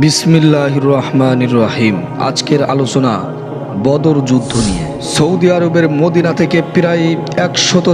বিসমিল্লাহ রহমান রাহিম। আজকের আলোচনা বদর যুদ্ধ নিয়ে। সৌদি আরবের মদিনা থেকে প্রায় একশত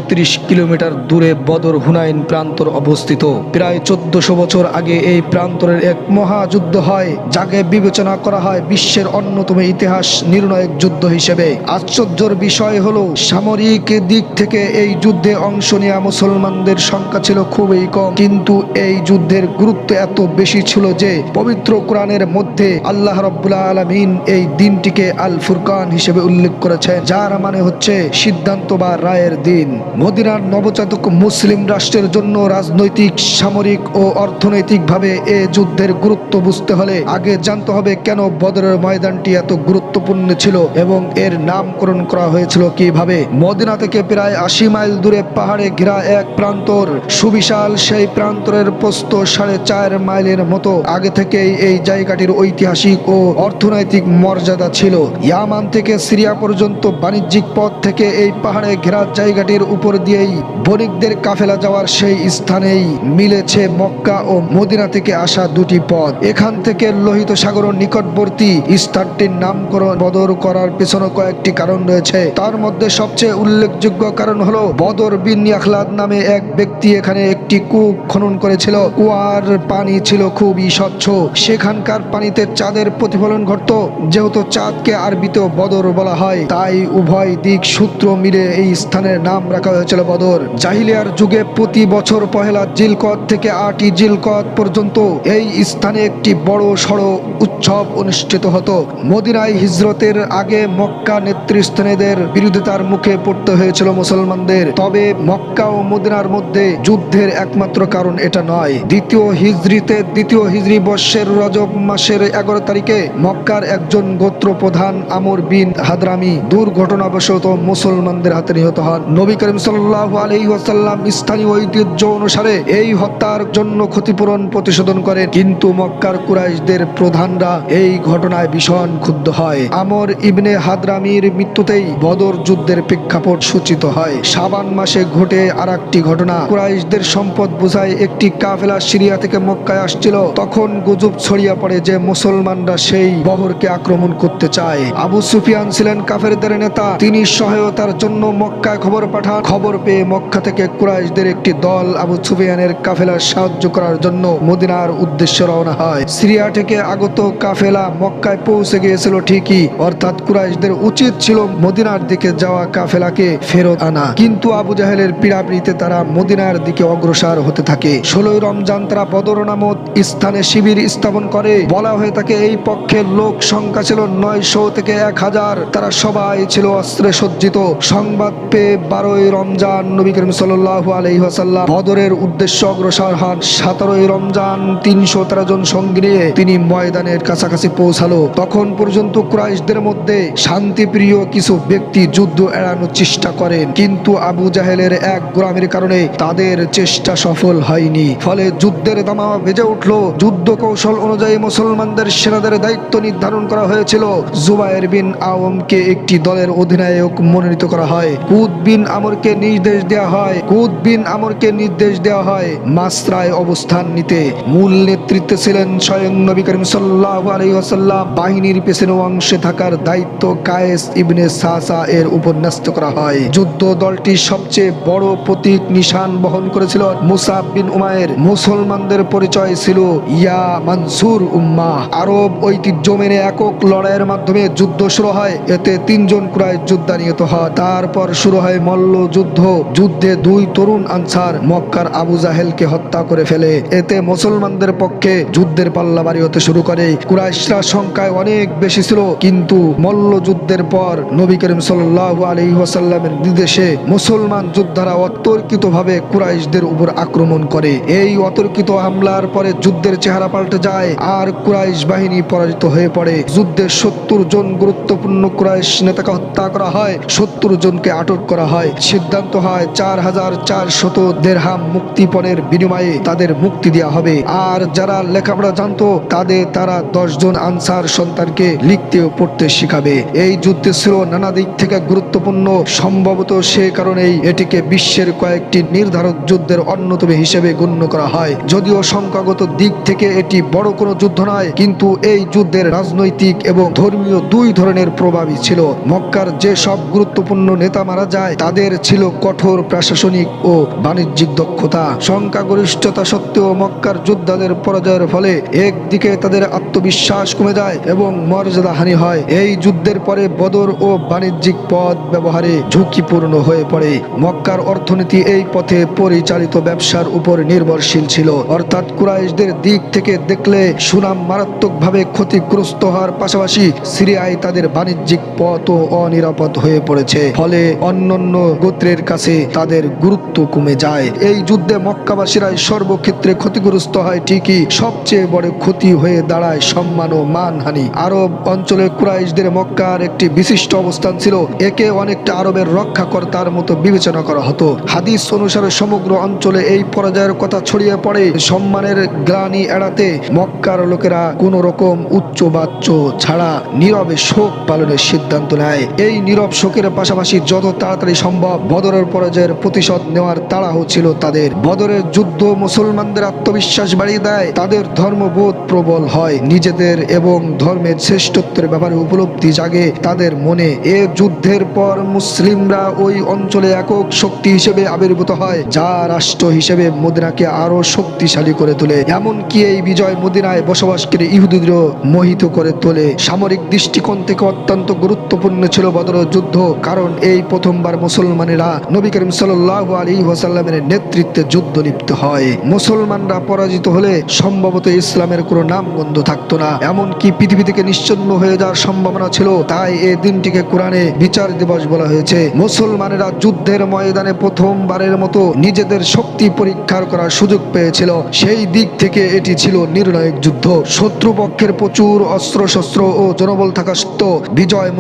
কিলোমিটার দূরে বদর হুনাইন প্রান্তর অবস্থিত। প্রায় চোদ্দশো বছর আগে এই প্রান্তরের এক মহাযুদ্ধ হয়, যাকে বিবেচনা করা হয় বিশ্বের অন্যতম ইতিহাস নির্ণায়ক যুদ্ধ হিসেবে। আশ্চর্যর বিষয় হল, সামরিক দিক থেকে এই যুদ্ধে অংশ নেওয়া মুসলমানদের সংখ্যা ছিল খুবই কম। কিন্তু এই যুদ্ধের গুরুত্ব এত বেশি ছিল যে, পবিত্র কোরআনের মধ্যে আল্লাহ রব্বুল্লাহ আলমিন এই দিনটিকে আল ফুরকান হিসেবে উল্লেখ করেছেন। যার মানে হচ্ছে সিদ্ধান্ত বা রায়ের দিন। মদিনার নবজাতক মুসলিম রাষ্ট্রের জন্য রাজনৈতিক, সামরিক ও অর্থনৈতিকভাবে এ যুদ্ধের গুরুত্ব বুঝতে হলে আগে জানতে হবে কেন বদরের ময়দানটি এত গুরুত্বপূর্ণ ছিল এবং এর নামকরণ করা হয়েছিল কীভাবে। মদিনা থেকে প্রায় আশি মাইল দূরে পাহাড়ে ঘেরা এক প্রান্তর, সুবিশাল সেই প্রান্তরের প্রস্ত সাড়ে চার মাইলের মতো আগে থেকেই এই জায়গাটির ঐতিহাসিক ও অর্থনৈতিক মর্যাদা ছিল। ইয়ামান থেকে সিরিয়া পর্যন্ত বাণিজ্যিক পথ থেকে এই পাহাড়ে ঘেরা জায়গাটির উপর দিয়েই বণিকদের কাফেলা যাওয়ার সেই স্থানেই মিলেছে মক্কা ও মদিনা থেকে আসা দুটি পথ। এখান থেকে লোহিত সাগর নিকটবর্তী স্থানটির নামকরণ বদর করার পেছনে কয়েকটি কারণ রয়েছে। তার মধ্যে সবচেয়ে উল্লেখযোগ্য কারণ হলো বদর বিন ইয়াখলাদ নামে এক ব্যক্তি এখানে একটি কূপ খনন করেছিল। কুয়ার পানি ছিল খুবই স্বচ্ছ। সেখানকার পানিতে চাঁদের প্রতিফলন ঘটত। যেহেতু চাঁদকে আরবিতেও বদর বলা হয়, তাই উভয় দিক সূত্র মিলে এই স্থানের নাম রাখা হয়েছিল বদর। জাহিলিয়ার যুগে প্রতি বছর পহেলা জিলকত থেকে আটই জিলকত পর্যন্ত এই স্থানে একটি বড় সড় উৎসব অনুষ্ঠিত হতো। মদিনায় হিজরতের আগে মক্কা নেতৃস্থানীদের বিরোধিতার মুখে পড়তে হয়েছিল মুসলমানদের। তবে মক্কা ও মদিনার মধ্যে যুদ্ধের একমাত্র কারণ এটা নয়। দ্বিতীয় হিজরিতে দ্বিতীয় হিজরি বর্ষের রজব মাসের এগারো তারিখে মক্কার একজন গোত্র প্রধান আমর বিন হাদরামি দুর্ঘটনাবশত মুসলমানদের হাতে নিহত হন। নবী করিম সাল্লাহ আলহি ওয়াসাল্লাম স্থানীয় ঐতিহ্য অনুসারে এই হত্যার জন্য ক্ষতিপূরণ প্রতিশোধন করেন। কিন্তু মক্কার কুরাইশদের প্রধানরা এই ঘটনায় ভীষণ ক্ষুব্ধ হয়। আমর ইবনে হাদরামির মৃত্যুতেই বদর যুদ্ধের প্রেক্ষাপট সূচিত হয়। সাবান মাসে ঘটে আর একটি ঘটনা। কুরাইশদের সম্পদ বোঝায় একটি কাফেলা সিরিয়া থেকে মক্কায় আসছিল। তখন গুজব ছড়িয়ে পড়ে যে মুসলমানরা সেই বহরকে আক্রমণ করতে চায়। আবু সুফিয়ান ছিলেন কাফেরদের নেতা, তিনি সহায়তার জন্য মক্কায় খবর পাঠান। খবর পেয়ে মক্কা থেকে কুরাইশদের একটি দল আবু সুফিয়ানের কাফেলার সাহায্য করার জন্য মদিনার উদ্দেশ্যে রওনা হয়। সিরিয়া থেকে আগত কাফেলা মক্কায় পৌঁছে গিয়েছিল ঠিকই, অর্থাৎ কুরাইশদের উচিত ছিল মদিনার দিকে যাওয়া কাফেলাকে ফেরত আনা। কিন্তু আবু জাহেলের পীড়াপিড়িতে তারা মদিনার দিকে অগ্রসর হতে থাকে। ষোলোই রমজান তারা বদর নামক স্থানে শিবির স্থাপন করে। বলা হয়ে থাকে, এই পক্ষের লোক সংখ্যা ছিল নয়শো থেকে এক হাজার। তারা সবাই ছিল অস্ত্রে সজ্জিত। সংবাদ পেয়ে বারোই রমজান নবী করিম সাল্লাল্লাহু আলাইহি ওয়াসাল্লাম বদরের উদ্দেশ্য অগ্রসর হন। সতেরোই রমজান তিনশো তেরো জন সঙ্গী নিয়ে তিনি ময়দানের কাছাকাছি পৌঁছালো। তখন পর্যন্ত কুরাইশদের মধ্যে শান্তিপ্রিয় কিছু ব্যক্তি যুদ্ধ এড়ানোর চেষ্টা করেন। কিন্তু আবু জাহেলের এক গোলামের কারণে তাদের চেষ্টা সফল হয়নি। ফলে যুদ্ধের দামা বেজে উঠল। যুদ্ধ কৌশল অনুযায়ী মুসলমানদের সেনাদের দায়িত্ব নির্ধারণ করা হয়েছিল। জুবায়ের বিন আওমকে একটি দলের অধিনায়ক মনোনীত করা হয়। কুদ বিন আমরকে নির্দেশ দেওয়া হয়। কুদ বিন আমরকে নির্দেশ দেওয়া হয় মাসরায় অবস্থান নিতে। মূল নেতৃত্বে ছিলেন স্বয়ং নবী করিম সাল্লাল্লাহু আলাইহি ওয়াসাল্লাম। বাহিনীর পেছনে অংশে থাকার দায়িত্ব কায়েস ইবনে সাসা এর উপর ন্যস্ত করা হয়। যুদ্ধ দলটি সবচেয়ে বড় প্রতীক নিশান বহন করেছিল মুসাব বিন উমায়ের। মুসলমানদের পরিচয় ছিল ইয়া মানসুর উম্মা আরব ঐতিহ্য মেনে একক লড়াইয়ের মাধ্যমে যুদ্ধ শুরু হয়। এতে তিনজন কুরাইশ যোদ্ধা নিহত হয়। তারপর শুরু হয় মল্ল যুদ্ধ। যুদ্ধে দুই তরুণ আনসার মক্কার আবু জাহেলকে হত্যা করে ফেলে। এতে মুসলমানদের পক্ষে যুদ্ধের পাল্লা বাড়ি হতে শুরু করে। কুরাইশরা সংখ্যায় অনেক বেশি ছিল। কিন্তু মল্ল যুদ্ধের পর নবী করিম সাল্লাল্লাহু আলাইহি ওয়াসাল্লামের নির্দেশে মুসলমান যোদ্ধারা অতর্কিতভাবে কুরাইশদের উপর আক্রমণ করে। এই অতর্কিত হামলার পরে যুদ্ধের চেহারা পাল্টে যায় আর কুরাইশ বাহিনী পরাজিত হয়ে পড়ে। যুদ্ধে সত্তর জন গুরুত্বপূর্ণ কুরাইশ নেতা তাকে হত্যা করা হয়। সত্তর জনকে আটক করা হয়। সিদ্ধান্ত হয় চার হাজার চার শত দেড়হাম মুক্তিপণের বিনিময়ে তাদের মুক্তি দেওয়া হবে। আর যারা লেখাপড়া জানতো তাদের তারা দশজন আনসার সন্তানকে লিখতে ও পড়তে শিখাবে। এই যুদ্ধে ছিল নানা দিক থেকে গুরুত্বপূর্ণ। সম্ভবত সে কারণেই এটিকে বিশ্বের কয়েকটি নির্ধারক যুদ্ধের অন্যতম হিসেবে গণ্য করা হয়। যদিও সংখ্যাগত দিক থেকে এটি বড় কোনো যুদ্ধ নয়, কিন্তু এই যুদ্ধের রাজনৈতিক এবং ধর্মীয় দুই ধরনের প্রভাবই ছিল। মক্কার যে সব গুরুত্বপূর্ণ নেতা মারা যায়, তাদের ছিল কঠোর প্রশাসনিক ও বাণিজ্যিক দক্ষতা। সংখ্যাগরিষ্ঠতা সত্ত্বেও মক্কার যোদ্ধাদের পরাজয়ের ফলে একদিকে তাদের আত্মবিশ্বাস কমে যায় এবং মর্যাদা হানি হয়। এই যুদ্ধের পরে বদর ও বাণিজ্যিক পথ ব্যবহারে ঝুঁকিপূর্ণ হয়ে পড়ে। মক্কার অর্থনীতি এই পথে পরিচালিত ব্যবসার উপর নির্ভরশীল ছিল। অর্থাৎ কুরাইশদের দিক থেকে দেখলে সুনাম মারাত্মকভাবে ক্ষতিগ্রস্ত হওয়ার পাশাপাশি সিরিয়ায় তাদের বাণিজ্যিক পথও অনিরাপদ হয়ে পড়েছে। ফলে অন্যান্য গোত্রের কাছে তাদের গুরুত্ব কমে যায়। এই যুদ্ধে মক্কাবাসীরাই সর্বক্ষেত্রে ক্ষতিগ্রস্ত হয় ঠিকই। সবচেয়ে বড় ক্ষতি হয়ে দাঁড়ায় সম্মান ও মানহানি। আরব অঞ্চলে কুরাইশদের মক্কার একটি বিশিষ্ট অবস্থান ছিল। একে অনেকটা আরবের রক্ষাকর্তার মতো বিবেচনা করা হতো। হাদিস অনুসারে সমগ্র অঞ্চলে এই পরাজয়ের কথা ছড়িয়ে পড়ে। সম্মানের গ্লানি এড়াতে মক্কার লোকেরা কোন রকম উচ্চ বাচ্চ ছাড়া নীরবে শোক পালনের সিদ্ধান্ত নেয়। এই নীরব শোকের পাশাপাশি যত তাড়াতাড়ি সম্ভব বদরের পরাজয়ের প্রতিশোধ নেওয়ার তাড়া ছিল তাদের। বদরের যুদ্ধ মুসলমানদের আত্মবিশ্বাস বাড়িয়ে দেয়। তাদের ধর্মবোধ প্রবল হয়। নিজেদের এবং ধর্মের শ্রেষ্ঠত্বের ব্যাপারে উপলব্ধি জাগে তাদের মনে। এ যুদ্ধের পর মুসলিমরা ওই অঞ্চলে একক শক্তি হিসেবে আবির্ভূত হয়, যা রাষ্ট্র হিসেবে মদিনাকে আরও শক্তিশালী করে তোলে। এমনকি এই বিজয় মদিনায় বসবাসকারী ইহুদিদেরও মোহিত করে তোলে। সামরিক দৃষ্টিকোণ থেকে অত্যন্ত গুরুত্বপূর্ণ ছিল বদর যুদ্ধ, কারণ এই প্রথমবার মুসলমানেরা নবী করিম সাল্লাহ আলী ওয়াসাল্লামের নেতৃত্বে যুদ্ধ লিপ্ত হয়। মুসলমানরা পরাজিত হলে সম্ভবত ইসলামের কোনো নাম গন্ধ থাকতো না। এমনকি পৃথিবী থেকে নিশ্চিন্ন হয়ে যাওয়ার সম্ভাবনা ছিল, তাই এই দিনটিকে কোরআনে বিচার দিবস বলা হয়েছে। মুসলমানেরা যুদ্ধের ময়দানে প্রথমবারের মতো নিজেদের শক্তি পরীক্ষার করার সুযোগ পেয়েছিল। সেই দিক থেকে এটি ছিল নির্ণায়ক যুদ্ধ। শত্রুপক্ষের প্রচুর অস্ত্রশস্ত্র ও জনবল থাকা সত্ত্বেও বিজয়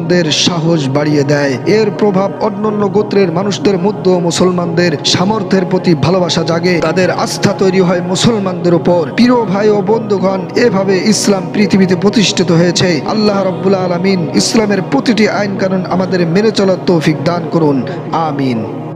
মুসলমানদের সাহস বাড়িয়ে দেয়। এর প্রভাব অন্যান্য গোত্রের মানুষদের মধ্যেও মুসলমানদের সামর্থ্যের প্রতি ভালোবাসা জাগে। তাদের আস্থা তৈরি হয় মুসলমানদের উপর। প্রিয় ভাই ও বন্ধুগণ, এভাবে ইসলাম পৃথিবীতে প্রতিষ্ঠিত হয়েছে। আল্লাহ রব্বুল আলমিন ইসলামের প্রতিটি আইন কানুন আমাদের মেনে চলার তৌফিক দান করুন। আমিন।